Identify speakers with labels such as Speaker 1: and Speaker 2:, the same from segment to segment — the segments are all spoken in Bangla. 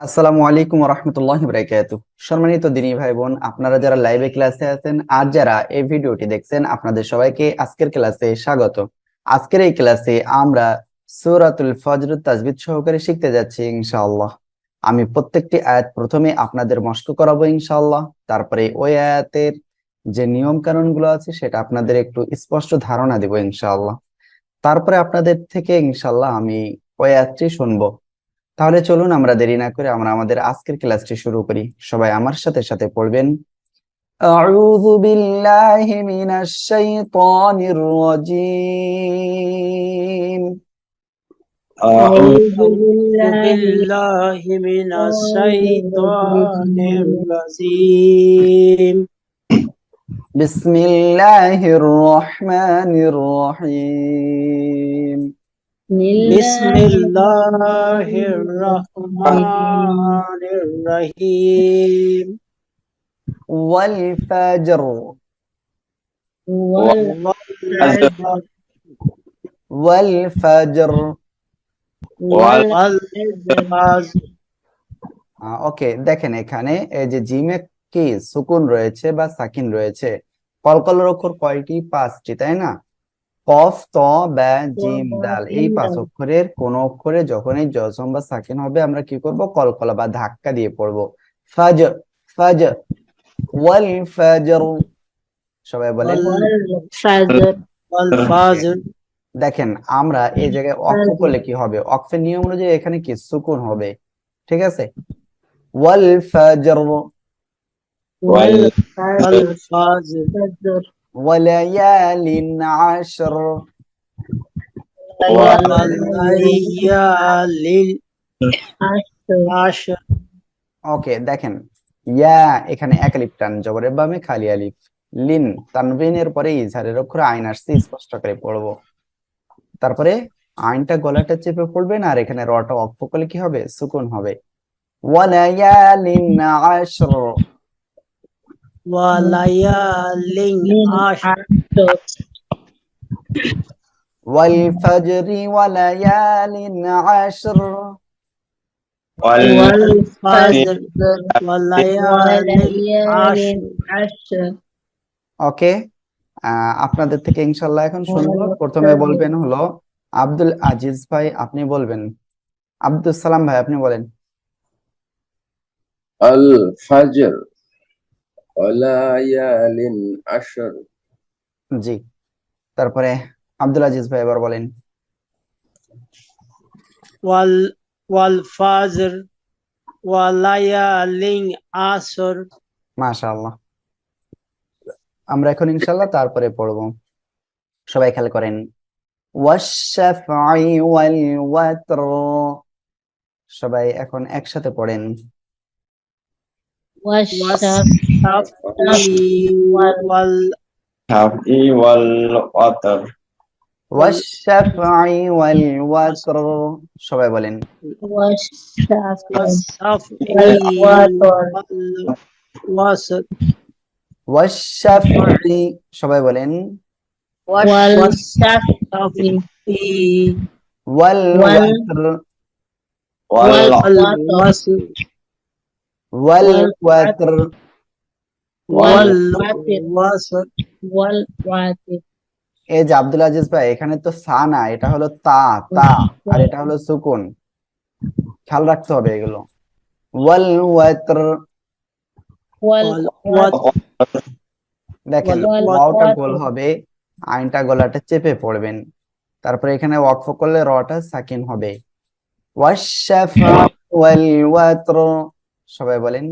Speaker 1: আসসালামু আলাইকুম রহমতুল্লাহ বরাকাতু সম্মানিত দিনী ভাই বোন আপনারা যারা লাইভে ক্লাসে আছেন আর যারা এই ভিডিওটি দেখছেন, আপনাদের সবাইকে আজকের ক্লাসে স্বাগত। আজকের এই ক্লাসে আমরা সূরাতুল ফজর তাজবিদ সহকারে শিখতে যাচ্ছি ইনশাআল্লাহ। আমি প্রত্যেকটি আয়াত প্রথমে আপনাদের মস্ক করাবো ইনশাআল্লাহ, তারপরে ওই আয়াতের যে নিয়ম কানুনগুলো আছে সেটা আপনাদের একটু স্পষ্ট ধারণা দেব ইনশাআল্লাহ। তারপরে আপনাদের থেকে ইনশাআল্লাহ আমি ওই আয়াতটি শুনব। তাহলে চলুন আমরা দেরি না করে আমরা আমাদের আজকের ক্লাসটি শুরু করি সবাই আমার সাথে সাথে পড়বেন أعوذ بالله من الشيطان الرجيم
Speaker 2: أعوذ بالله من الشيطان الرجيم
Speaker 1: بسم الله الرحمن الرحيم
Speaker 2: بسم الله الرحمن الرحيم
Speaker 1: والفجر
Speaker 2: والفجر
Speaker 1: والفجر
Speaker 2: والفجر
Speaker 1: ওকে দেখেন এখানে এই যে জিমে কি সুকুন রয়েছে বা সাকিন রয়েছে কলকলের অক্ষর কয়টি পাঁচটি তাই না কফ ত ব্যা জিম দাল এই পাঁচ অক্ষরের কোন অক্ষরে যখনই জজম বা সাকিন হবে আমরা কি করব? কলকলা বা ধাক্কা দিয়ে পড়ব। ফাজ ফাজ ওয়াল ফাজর। সবাই
Speaker 2: বলে
Speaker 1: দেখেন আমরা এই জায়গায় অক্ষ করলে কি হবে? অক্ষের নিয়ম অনুযায়ী এখানে কি? সুকুন হবে। ঠিক আছে? ওয়াল ফাজর।
Speaker 2: ওয়াল
Speaker 1: ফাজর। আশর
Speaker 2: والليالي العشر
Speaker 1: ওকে দেখেন ইয়া এখানে এক আলিফ টান জবরের বামে খালি আলিফ লিন তানবিনের পরে ইজহারের অক্ষরে আইন আসছে স্পষ্ট করে পড়বো তারপরে আইনটা গলাটা চেপে পড়বেন আর এখানে রটা অক্ষ করলে কি হবে সুকুন হবে ওয়ালায়ালিন আশর
Speaker 2: وليالي عشر
Speaker 1: والفجر وليال عشر
Speaker 2: والفجر وليالي عشر
Speaker 3: عشر
Speaker 1: ওকে আপনাদের থেকে ইনশাল্লাহ এখন শুনবো প্রথমে বলবেন হলো আব্দুল আজিজ ভাই আপনি বলবেন আব্দুল সালাম ভাই আপনি বলেন
Speaker 4: الفجر وليال عشر
Speaker 1: জি। তারপরে আব্দুল আজিজ ভাই এবার বলেন।
Speaker 2: ওয়াল ওয়াল আসর
Speaker 1: মাশাআল্লাহ। আমরা এখন ইনশাল্লাহ তারপরে পড়ব। সবাই খেয়াল করেন। ওয়াশ-শাফঈ সবাই এখন একসাথে পড়েন।
Speaker 3: والشفع
Speaker 2: وال
Speaker 4: الشفع والوتر
Speaker 1: ওয়াশাফাই ওয়াল ওয়াতর সবাই বলেন
Speaker 3: والشفع
Speaker 2: والصفع
Speaker 3: والوتر
Speaker 2: والوسط
Speaker 1: ওয়াশাফি সবাই বলেন
Speaker 3: والشفع
Speaker 1: ওয়াল ওয়াতর
Speaker 2: والوسط
Speaker 1: ওয়াল ওয়াতর
Speaker 2: والوسط
Speaker 3: والواتر
Speaker 1: এই যে আব্দুল আজিজ ভাই এখানে তো সা না এটা হলো তা তা আর এটা হলো সুকুন খেয়াল রাখতে হবে এগুলো ওয়াল ওয়াতর
Speaker 3: والواتر
Speaker 1: দেখেন
Speaker 3: ওয়াল
Speaker 1: ওয়াওটা
Speaker 3: ওয়াতর।
Speaker 1: গোল হবে আইনটা গলাটা চেপে পড়বেন তারপরে এখানে ওয়াকফ করলে রটা সাকিন হবে ওয়াশাফা ওয়াল ওয়াতর সবাই বলেন।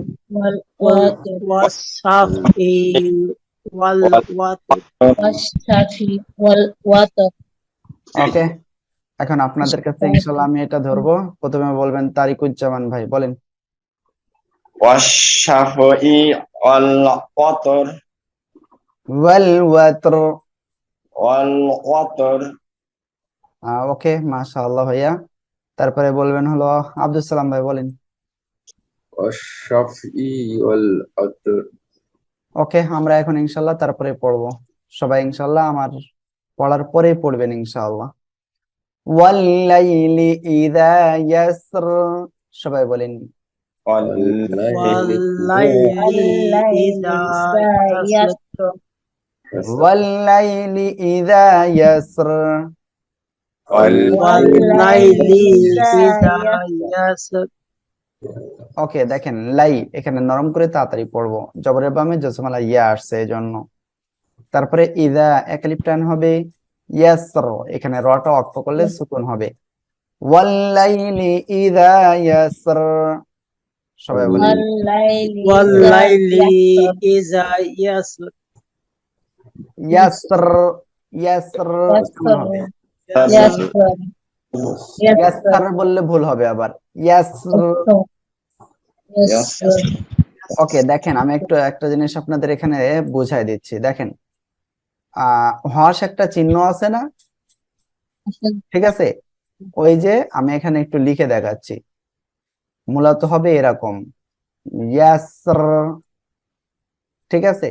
Speaker 1: ওকে এখন আপনাদের কাছে ইনশাল্লাহ আমি এটা ধরবো। প্রথমে বলবেন তারিকুজ্জামান ভাই বলেন।
Speaker 4: ওয়াশাফি ওয়াল ওয়াতর
Speaker 1: ওয়াল ওয়াতর
Speaker 4: ওয়াল ওয়াতর
Speaker 1: ওকে মাশাআল্লাহ ভাইয়া। তারপরে বলবেন হলো আব্দুল সালাম ভাই বলেন। ওকে আমরা এখন ইনশাল্লাহ তারপরে পড়ব। সবাই ইনশাল্লাহ আমার পড়ার পরে পড়বেন ইনশাল্লাহ ওয়াল্লাইলি ইদা ইয়াসর। সবাই বলেন। ওয়াল্লাইলি ইদা
Speaker 2: ইয়াসর।
Speaker 4: ওয়াল্লাইলি
Speaker 2: ইদা ইয়াসর।
Speaker 1: ওকে দেখেন লাই এখানে নরম করে তাড়াতাড়ি পড়ব। জবরের বামে জসমালা ইয়া আসছে এই জন্য তারপরে ইদা একালিপ টান হবে ইয়াসর এখানে রটা অক্ষ করলে সুকুন হবে। ওয়াল্লাইলি ইদা ইয়াসর। সবাই বলি
Speaker 2: ওয়াল্লাইলি
Speaker 1: ইয়াসর। ইয়াসর। ইয়াসর ইয়াসর বললে ভুল হবে আবার। ইয়াসর। ওকে দেখেন আমি একটু একটা জিনিস আপনাদের এখানে বুঝাই দিচ্ছি। দেখেন হর্ষ একটা চিহ্ন আছে না? ঠিক আছে? ওই যে আমি এখানে একটু লিখে দেখাচ্ছি। মূলত হবে এরকম। ইয়াসর ঠিক আছে?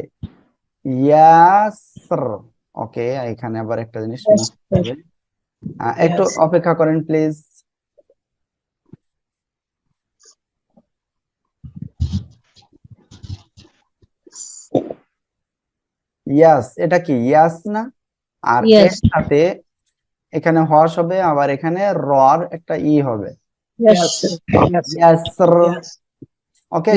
Speaker 1: ইয়াসর ওকে এখানে আবার একটা জিনিস একটু অপেক্ষা করেন প্লিজ ইয়াস এটা কি ইয়াস না? আর এর সাথে এখানে হস হবে আবার এখানে রর একটা ই হবে। ওকে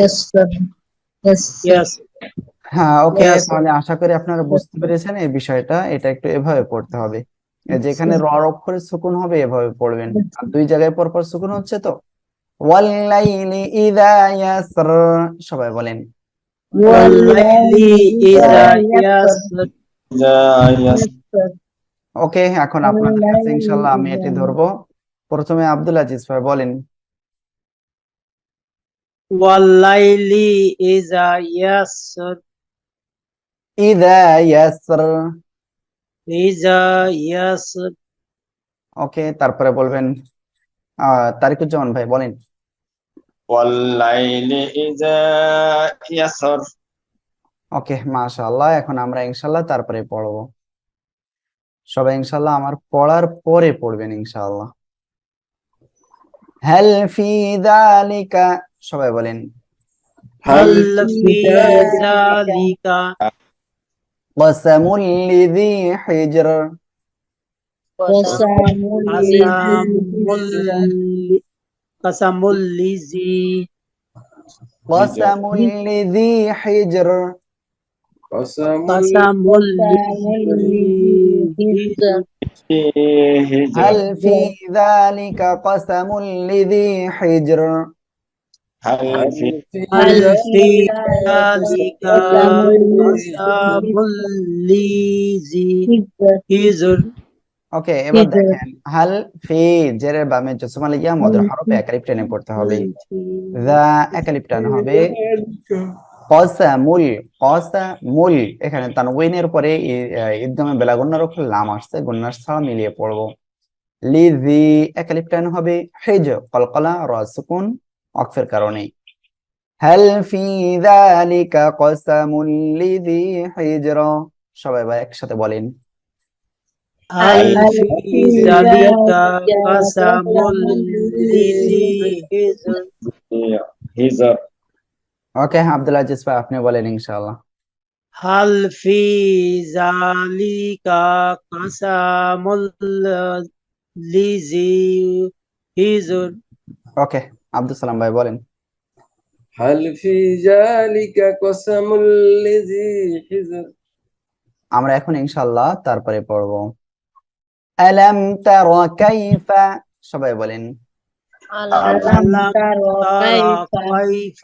Speaker 1: হ্যাঁ ওকে তাহলে আশা করি আপনারা বুঝতে পেরেছেন এই বিষয়টা এটা একটু এভাবে পড়তে হবে। যেখানে রর অক্ষরে সুকুন হবে এভাবে পড়বেন। আর দুই জায়গায় পরপর সুকুন হচ্ছে তো? ওয়াল্লাইলি ইদা ইয়াসর সবাই বলেন। ওকে এখন আপনার কাছে ইনশাল্লাহ আমি এটি ধরবো। প্রথমে আব্দুল আজিজ ভাই বলেন।
Speaker 2: ওয়াল্লাইলি ইজা ইয়াসর
Speaker 1: ইদা ইয়াসর
Speaker 2: ইজা ইয়াসর
Speaker 1: ওকে তারপরে বলবেন আহ তারিকুজ্জামান ভাই বলেন।
Speaker 4: والليل إذا يسر
Speaker 1: ওকে মাশাআল্লাহ এখন আমরা ইনশাল্লাহ তারপরে পড়বো সবাই ইনশাল্লাহ আমার পড়ার পরে পড়বেন ইনশাআল্লাহ হেল ফি যালিকা সবাই বলেন
Speaker 2: هل في ذلك
Speaker 1: قسم لذي حجر
Speaker 2: قسم الذي
Speaker 1: قسم لذي حجر.
Speaker 4: قسم
Speaker 2: الذي
Speaker 4: فيه
Speaker 1: هل في ذلك قسم لذي حجر؟
Speaker 4: هل في
Speaker 2: هل في ذلك قسم الذي حجر؟
Speaker 1: ওকে এবার দেখেন হাল ফি জেরের বামে জসমাল ইয়া মদের হরফে একালিপ টেনে পড়তে হবে। দা একালিপ টান হবে। কসামুল কসামুল। এখানে তানওয়িনের পরে ইদগামে বেলাগুন্নার উপর লাম আসছে গুন্নার ছাড়া মিলিয়ে পড়ব। লিজি একালিপ টান হবে। হেজ কলকলা র সুকুন অক্ষের কারণে হাল ফি যালিকা কসামুল লিজি হিজর সবাই ভাই একসাথে বলেন।
Speaker 2: في ذلك قسم الذي حجر
Speaker 4: هزر
Speaker 1: ওকে আব্দুল আজিজ ভাই আপনি বলেন ইনশাআল্লাহ
Speaker 2: هل في ذلك قسم الذي حجر
Speaker 1: ওকে আব্দুল সালাম ভাই বলেন
Speaker 5: هل في ذلك قسم الذي حجر
Speaker 1: আমরা এখন ইনশাআল্লাহ তারপরে পড়ব আলাম তারা কাইফা সবাই বলেন
Speaker 3: ألم تر كيف
Speaker 2: كيف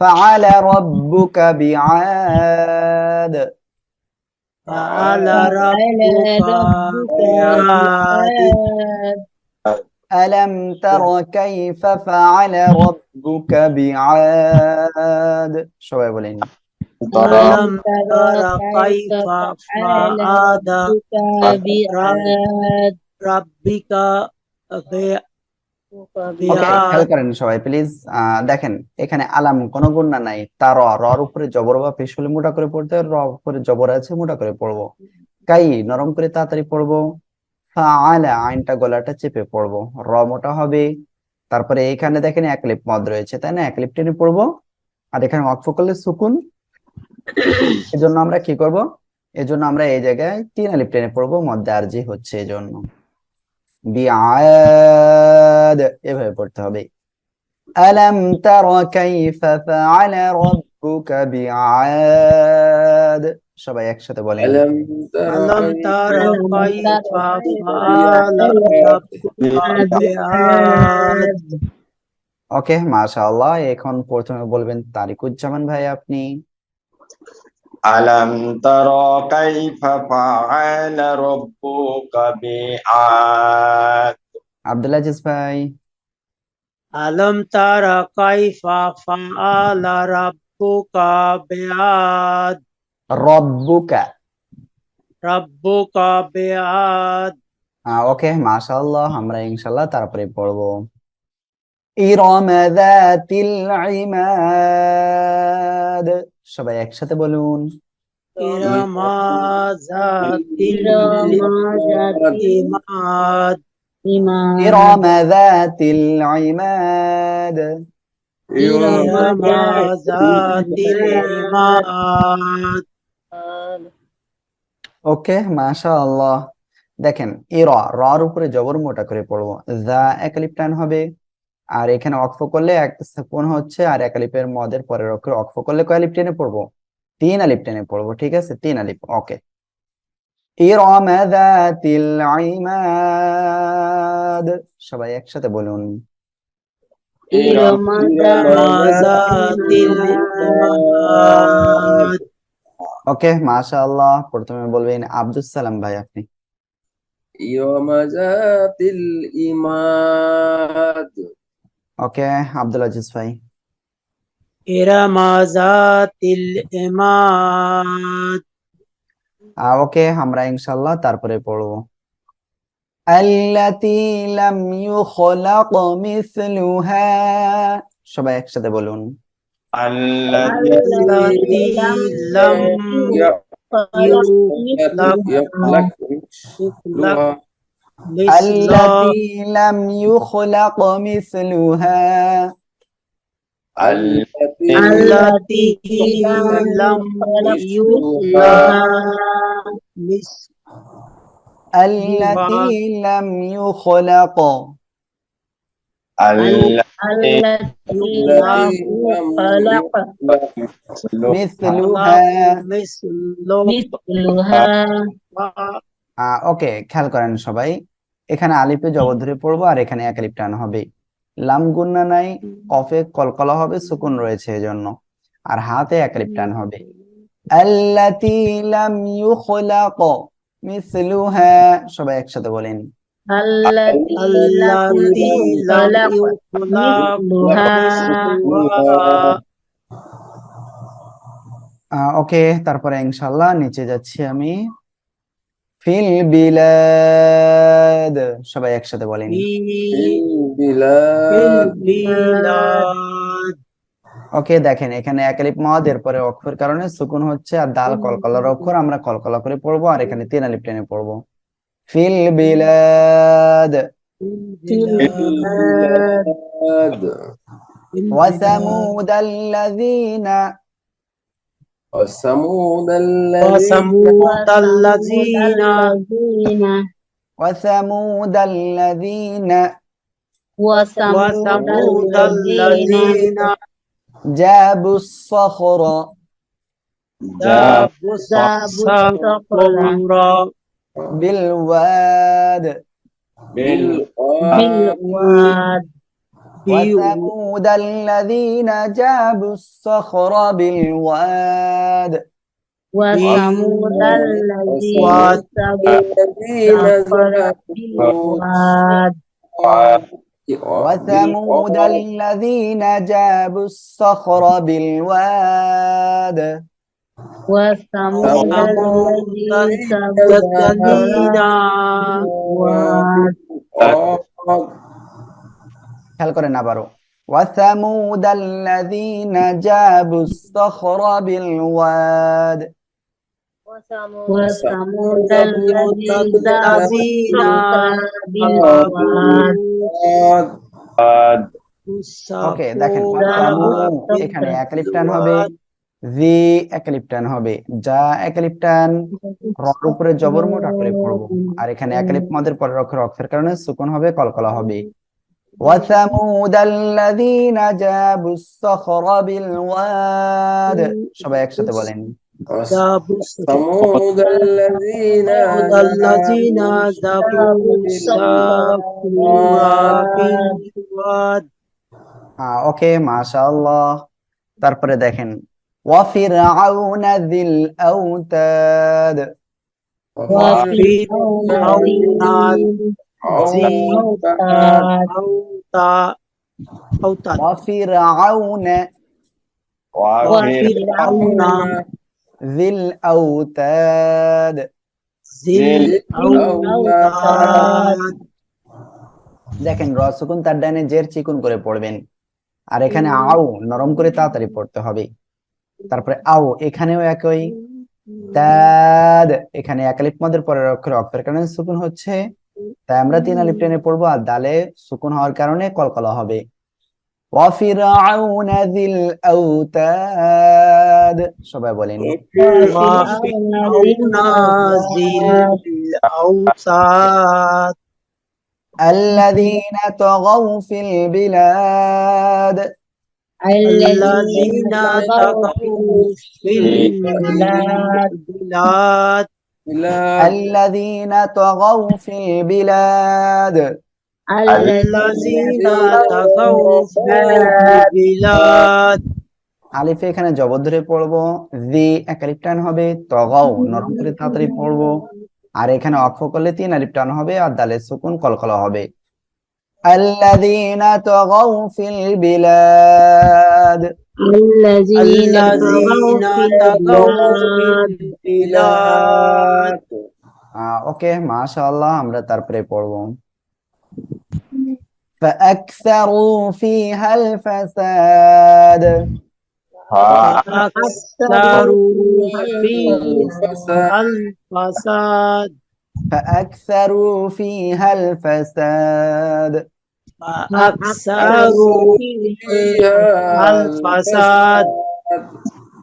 Speaker 1: فعل ربك بعاد
Speaker 2: فعل ربك بعاد
Speaker 1: ألم تر كيف فعل ربك بعاد সবাই বলেন
Speaker 2: ألم تر كيف فعل
Speaker 3: بعاد
Speaker 2: ربك بعاد
Speaker 1: ওকে খেয়াল করেন সবাই প্লিজ দেখেন এখানে আলাম কোনো গুণনা নাই তার রর উপরে জবর বা পেশ হলে মোটা করে পড়তে হয়, র উপরে জবর আছে মোটা করে পড়বো কাই নরম করে তাড়াতাড়ি পড়বো ফাআলা আইনটা গলাটা চেপে পড়বো র মোটা হবে তারপরে এখানে দেখেন এক লিপ মদ রয়েছে তাই না এক লিপ টেনে পড়বো আর এখানে ওয়াকফ করলে সুকুন এজন্য আমরা কি করব? এজন্য আমরা এই জায়গায় তিন আলিফ টেনে পড়ব মধ্যে আর জি হচ্ছে এজন্য। বিআদ এভাবে পড়তে হবে। আলাম তারা কাইফা ফাআলা রাব্বুকা বিআদ। সবাই একসাথে বলেন।
Speaker 2: আলাম তারা কাইফা ফাআলা রাব্বুকা
Speaker 1: ওকে মাশাআল্লাহ এখন প্রথমে বলবেন তারিকুজ্জামান ভাই আপনি।
Speaker 4: ألم تر كيف فعل ربك بعاد
Speaker 1: আব্দুল আজিজ ভাই
Speaker 2: ألم تر كيف فعل ربك بعاد
Speaker 1: রব্বুকা
Speaker 2: ربك بعاد
Speaker 1: ওকে মাশাআল্লাহ আমরা ইনশাআল্লাহ তারপরে পড়বো ইরম যাতিল ইমাদ সবাই একসাথে বলুন
Speaker 2: إرم ذات
Speaker 3: إرم ذات
Speaker 2: العماد
Speaker 3: إمام
Speaker 1: ইরম যাতিল ইমাদ
Speaker 2: إرم ذات العماد
Speaker 1: ওকে মাশাআল্লাহ দেখেন এই র রর উপরে জবর মোটা করে পড়বো যা একালিপ টান হবে আর এখানে অক্ফ করলে এক কোন হচ্ছে আর এক আলিপের মদের পরের অক্ষর অক্ফ করলে কয় আলিপ টেনে পড়ব? তিন আলিফ টেনে পড়ব ঠিক আছে? তিন আলিপ ওকে সবাই একসাথে বলুন। ওকে মাশাআল্লাহ প্রথমে বলবেন আব্দুল সালাম ভাই আপনি।
Speaker 5: ইমাদ।
Speaker 1: ওকে আব্দুল আজিজ ভাই
Speaker 2: ইরামাজাতিল
Speaker 1: ইমাদ ওকে আমরা ইনশাআল্লাহ তারপরে পড়ব আল্লাতি লাম ইউখলাক মিসলুহা সবাই একসাথে বলুন
Speaker 5: আল্লাতি লাম ইউখলাক
Speaker 2: মিসলুহা
Speaker 1: التي لم يخلق مثلها.
Speaker 5: التي
Speaker 2: لم يخلق
Speaker 1: التي لم يخلق
Speaker 3: التي لم يخلق
Speaker 1: مثلها.
Speaker 2: مثل
Speaker 3: مثلها.
Speaker 1: ওকে খেয়াল করেন সবাই। এখানে আলিপে জবর ধরে পড়ব আর এখানে এক আলিফ টান হবে। লাম গুন্না নাই কফে কলকলা হবে সুকুন রয়েছে এজন্য। আর হাতে এক আলিফ টান হবে। আল্লাতি লাম ইউখলাক মিসলুহা সবাই একসাথে বলেন। ওকে তারপরে ইনশাল্লাহ নিচে যাচ্ছি আমি। ফিল বিলাদ সবাই একসাথে বলেন
Speaker 2: في
Speaker 5: البلاد
Speaker 2: البلاد
Speaker 1: ওকে দেখেন এখানে এক আলিফ মদ এরপরে অক্ষর কারণে সুকুন হচ্ছে আর দাল কলকলার অক্ষর আমরা কলকলা করে পড়বো আর এখানে তিন আলিফ টেনে পড়বো ফিল বিলাদ
Speaker 3: البلاد
Speaker 1: وثمود الذين
Speaker 5: وثمود الذين
Speaker 2: وثمود الذين
Speaker 1: وثمود الذين
Speaker 3: وثمود
Speaker 1: جابوا الصخر.
Speaker 2: جابوا الصخر.
Speaker 1: بالواد.
Speaker 3: بالواد.
Speaker 1: وثمود الذين جابوا الصخر بالواد.
Speaker 3: وثمود الذين
Speaker 1: وثمود الذين جابوا الصخر بالواد.
Speaker 3: وثمود الذين سبقوا
Speaker 2: الذين
Speaker 3: بالواد.
Speaker 1: খেয়াল করেন আবারও وثمود الذين جابوا الصخر بالواد
Speaker 3: وثمود الذين سبقوا بالواد
Speaker 4: صاد
Speaker 1: ওকে দেখেন ওয়াসামু এখানে একালিপ টান হবে জি একালিপ টান হবে যা একালিপ টান রর উপরে জবর মোটা করে পড়বো আর এখানে একালিপ মদের পরের অক্ষর অক্ষরের কারণে সুকুন হবে কলকলা হবে وثمود الذين جابوا الصخر بالواد সবাই একসাথে বলেন
Speaker 5: ثمود الذين
Speaker 2: الذين ذبوا الصخر
Speaker 1: ওকে মাশাআল্লাহ তারপরে দেখেন وفرعون ذي الأوتاد وفرعون
Speaker 2: وفرعون
Speaker 1: ذي الأوتاد
Speaker 2: ذي الأوتاد
Speaker 1: দেখেন র সুকুন তার ডানে জের চিকুন করে পড়বেন আর এখানে আও নরম করে তাড়াতাড়ি পড়তে হবে তারপরে আও এখানেও একই তাদ এখানে একালিপ মদের পরের অক্ষরে অক্ষরের কারণে সুকুন হচ্ছে তাই আমরা তিন আলিফ টেনে পড়বো আর দালে সুকুন হওয়ার কারণে কলকলা হবে وفرعون ذي الأوتاد সবাই বলেন
Speaker 2: وفرعون ذي الأوتاد
Speaker 1: الذين طغوا في البلاد
Speaker 2: الذين تطغوا في البلاد
Speaker 1: الذين طغوا في البلاد
Speaker 2: الذين تطغوا في البلاد
Speaker 1: আলিফে এখানে জবর ধরে পড়বো জি এক আলিফ টান হবে তগাও নরম করে তাড়াতাড়ি পড়বো আর এখানে অক্ষ করলে তিন আলিফ টান হবে আর দালে সুকুন কলকলা হবে الذين طغوا في البلاد
Speaker 3: الذين
Speaker 2: الذين تطغوا في البلاد
Speaker 1: ওকে মাশাআল্লাহ আমরা তারপরে পড়বো فأكثروا فيها الفساد
Speaker 2: فأكثروا فيها الفساد
Speaker 1: فأكثروا فيها الفساد
Speaker 2: فأكثروا فيها الفساد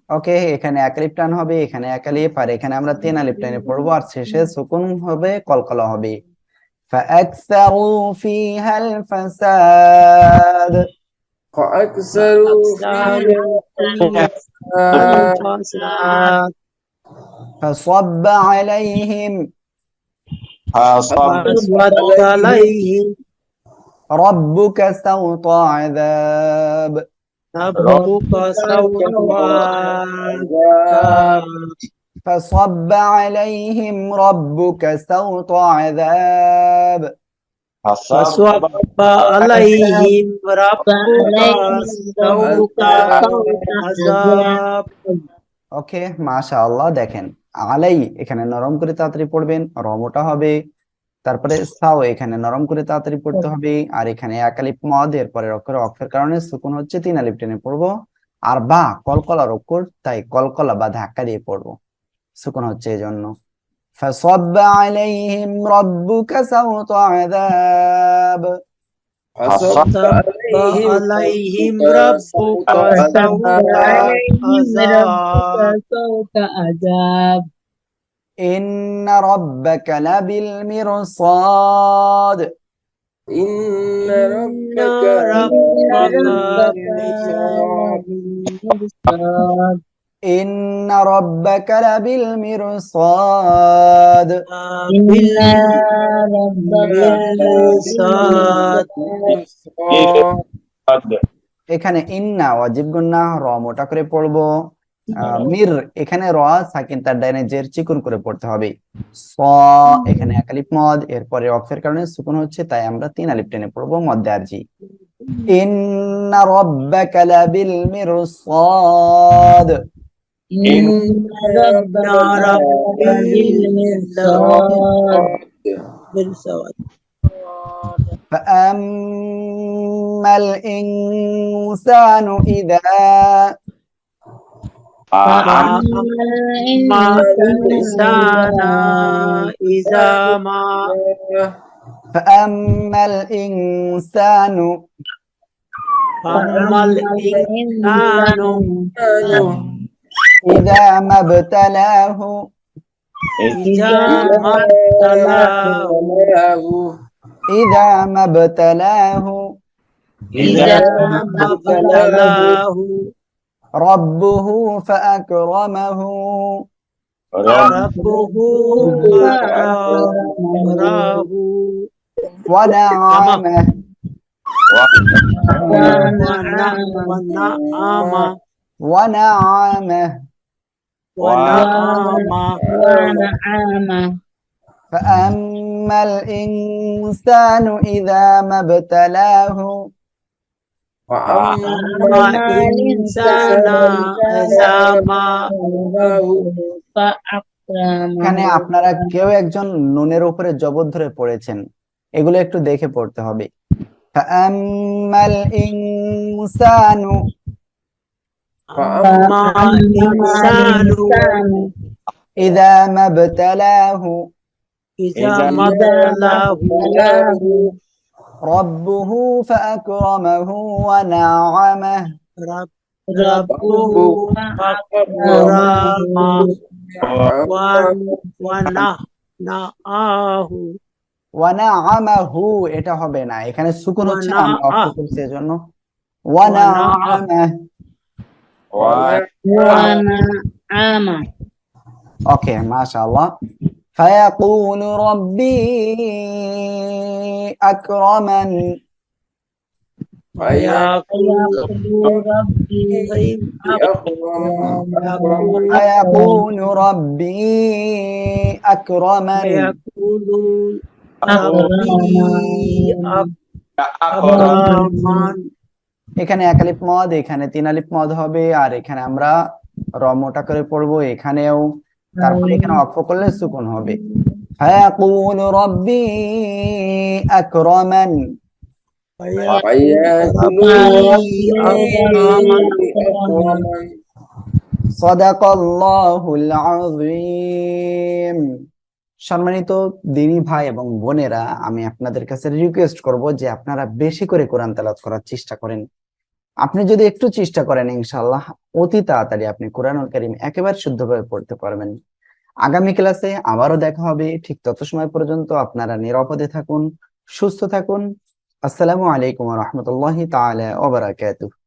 Speaker 1: ওকে এখানে এক আলিফ টান হবে এখানে এক আলিফ আর এখানে আমরা তিন আলিফ টানে পড়বো আর শেষে সুকুন হবে কলকলা হবে فأكثروا فيها الفساد
Speaker 5: فأكثروا فيها
Speaker 2: الفساد
Speaker 1: فصب عليهم
Speaker 4: فصب
Speaker 2: فأسود عليهم
Speaker 1: ربك سوط عذاب
Speaker 2: ربك سوط عذاب
Speaker 1: فصب عليهم ربك سوط عذاب
Speaker 4: فصب
Speaker 2: فصب عليهم ربك سوط عذاب
Speaker 1: ওকে মাশাআল্লাহ দেখেন আলাই এখানে নরম করে তাড়াতাড়ি পড়বেন রমটা হবে তারপরে সাও এখানে নরম করে তাড়াতাড়ি পড়তে হবে আর এখানে এক আলিফ মদ এর পরের অক্ষরে অক্ষরের কারণে সুকুন হচ্ছে তিন আলিফ টেনে পড়বো আর বা কলকলার অক্ষর তাই কলকলা বা ধাক্কা দিয়ে পড়বো সুকুন হচ্ছে এই জন্য فصب عليهم ربك سوط عذاب
Speaker 5: فصب عليهم
Speaker 2: عليهم ربك سوط عذاب
Speaker 3: سوط عذاب
Speaker 1: إن ربك لبالمرصاد
Speaker 5: إن
Speaker 2: إن
Speaker 5: ربك
Speaker 2: ربك
Speaker 3: بالمرصاد
Speaker 1: إن ربك لبالمرصاد
Speaker 3: إن ربك
Speaker 2: بالمرصاد
Speaker 4: صاد
Speaker 1: এখানে ইন্না ওয়াজিব গুন্না র মোটা করে পড়বো আহ, মির এখানে র সাকিন তার ডাইনে জের চিকুন করে পড়তে হবে স এখানে এক আলিফ মদ এরপরে অক্ষরের কারণে সুকুন হচ্ছে তাই আমরা তিন আলিফ টেনে পড়বো মধ্যে আরজি ইন্না রাব্বাকা লাবিল মিরসাদ
Speaker 3: إن ربك بالمرصاد
Speaker 2: بالمرصاد
Speaker 1: فأما الإنسان إذا
Speaker 2: فأما الإنسان إذا ما
Speaker 1: فأما الإنسان
Speaker 2: فأما الإنسان
Speaker 1: إذا ما ابتلاه.
Speaker 2: إذا ما ابتلاه.
Speaker 1: إذا ما ابتلاه.
Speaker 3: إذا
Speaker 2: ما ابتلاه.
Speaker 1: ربه فأكرمه.
Speaker 2: ربه فأكرمه.
Speaker 1: ونعمه.
Speaker 2: ونعم
Speaker 1: ونعمه.
Speaker 2: ونعم
Speaker 3: ونعم
Speaker 1: فأما الإنسان إذا ما ابتلاه
Speaker 2: أما الإنسان إذا ما
Speaker 1: এখানে আপনারা কেউ একজন নুনের উপরে জবর ধরে পড়েছেন এগুলো একটু দেখে পড়তে হবে فأما الإنسان
Speaker 2: فأما الإنسان
Speaker 1: إذا ما ابتلاه
Speaker 2: إذا ما ابتلاه
Speaker 1: ربه فأكرمه ونعمه
Speaker 2: رب ربه أكرمه ونعمه
Speaker 1: ওয়ানাআমাহু এটা হবে না এখানে সুকুন হচ্ছে না, আমরা
Speaker 2: ওয়ানাআ।
Speaker 1: অর্থ করছি এজন্য ওয়ানাআমাহ
Speaker 3: ونعم
Speaker 1: ওকে মাশাআল্লাহ فيقول ربي أكرمن
Speaker 2: فيقول
Speaker 3: يقول ربي
Speaker 1: فيقول ربي أكرمن
Speaker 2: فيقول ربي أكرمن
Speaker 1: এখানে এক আলিফ মদ এখানে তিন আলিফ মদ হবে আর এখানে আমরা র মোটা করে পড়বো এখানেও তারপরে এখানে অক্ষ করলে সুকুন হবে فيقول ربي أكرمن صدق الله العظيم সম্মানিত দিনী ভাই এবং বোনেরা আমি আপনাদের কাছে রিকোয়েস্ট করব যে আপনারা বেশি করে কোরআন তেলাওয়াত করার চেষ্টা করেন আপনি যদি একটু চেষ্টা করেন ইনশাল্লাহ অতি তাড়াতাড়ি আপনি কোরআনুল করিম একেবারে শুদ্ধভাবে পড়তে পারবেন। আগামী ক্লাসে আবারও দেখা হবে। ঠিক তত সময় পর্যন্ত আপনারা নিরাপদে থাকুন, সুস্থ থাকুন। আসসালামু আলাইকুম রহমতুল্লাহ তালা বারাকাতুহু।